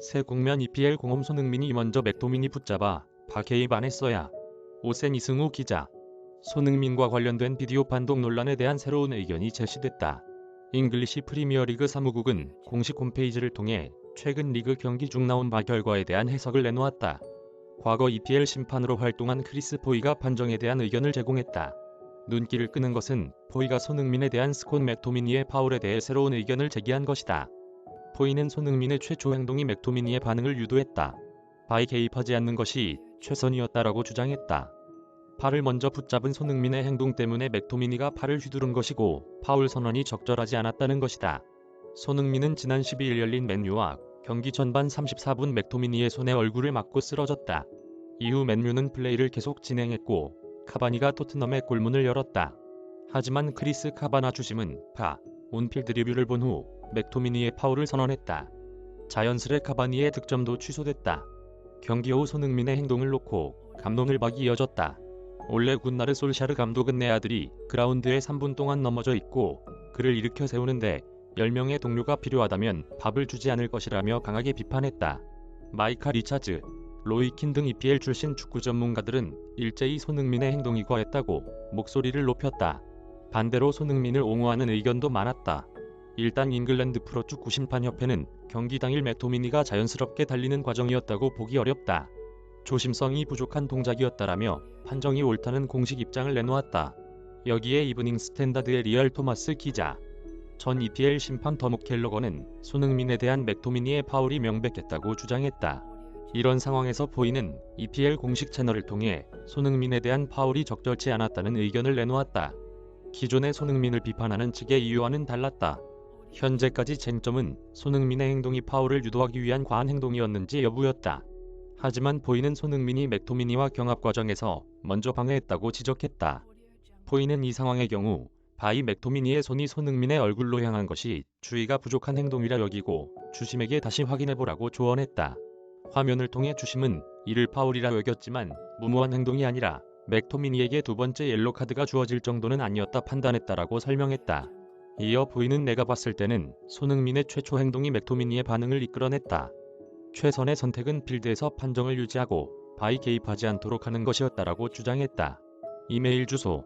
새 국면 EPL 공홈 손흥민이 먼저 맥도민이 붙잡아 바 개입안했어야. 오센 이승우 기자. 손흥민과 관련된 비디오 판독 논란에 대한 새로운 의견이 제시됐다. 잉글리시 프리미어리그 사무국은 공식 홈페이지를 통해 최근 리그 경기 중 나온 바 결과에 대한 해석을 내놓았다. 과거 EPL 심판으로 활동한 크리스 포이가 판정에 대한 의견을 제공했다. 눈길을 끄는 것은 포이가 손흥민에 대한 스콘 맥토미니의 파울에 대해 새로운 의견을 제기한 것이다. 포이는 손흥민의 최초 행동이 맥토미니의 반응을 유도했다. 바에 개입하지 않는 것이 최선이었다라고 주장했다. 팔을 먼저 붙잡은 손흥민의 행동 때문에 맥토미니가 팔을 휘두른 것이고 파울 선언이 적절하지 않았다는 것이다. 손흥민은 지난 12일 열린 맨유와 경기 전반 34분 맥토미니의 손에 얼굴을 맞고 쓰러졌다. 이후 맨유는 플레이를 계속 진행했고 카바니가 토트넘의 골문을 열었다. 하지만 크리스 카바나 주심은 파 온필드 리뷰를 본후 맥토미니의 파울을 선언했다. 자연스레 카바니의 득점도 취소됐다. 경기 후 손흥민의 행동을 놓고 감동을박이 이어졌다. 올레 군나르 솔샤르 감독은 내 아들이 그라운드에 3분 동안 넘어져 있고 그를 일으켜 세우는데 10명의 동료가 필요하다면 밥을 주지 않을 것이라며 강하게 비판했다. 마이카 리차즈, 로이킨 등 EPL 출신 축구 전문가들은 일제히 손흥민의 행동이 과했다고 목소리를 높였다. 반대로 손흥민을 옹호하는 의견도 많았다. 일단 잉글랜드 프로축 구 심판협회는 경기 당일 맥토미니가 자연스럽게 달리는 과정이었다고 보기 어렵다. 조심성이 부족한 동작이었다라며 판정이 옳다는 공식 입장을 내놓았다. 여기에 이브닝 스탠다드의 리얼 토마스 기자. 전 EPL 심판 더목 켈러거는 손흥민에 대한 맥토미니의 파울이 명백했다고 주장했다. 이런 상황에서 보이는 EPL 공식 채널을 통해 손흥민에 대한 파울이 적절치 않았다는 의견을 내놓았다. 기존의 손흥민을 비판하는 측의 이유와는 달랐다. 현재까지 쟁점은 손흥민의 행동이 파울을 유도하기 위한 과한 행동이었는지 여부였다. 하지만 보이는 손흥민이 맥토미니와 경합 과정에서 먼저 방해했다고 지적했다. 포이는 이 상황의 경우 바이 맥토미니의 손이 손흥민의 얼굴로 향한 것이 주의가 부족한 행동이라 여기고 주심에게 다시 확인해보라고 조언했다. 화면을 통해 주심은 이를 파울이라 여겼지만 무모한 행동이 아니라 맥토미니에게 두 번째 옐로 카드가 주어질 정도는 아니었다 판단했다라고 설명했다. 이어 부인은 내가 봤을 때는 손흥민의 최초 행동이 맥토미니의 반응을 이끌어냈다. 최선의 선택은 필드에서 판정을 유지하고 바이 개입하지 않도록 하는 것이었다라고 주장했다. 이메일 주소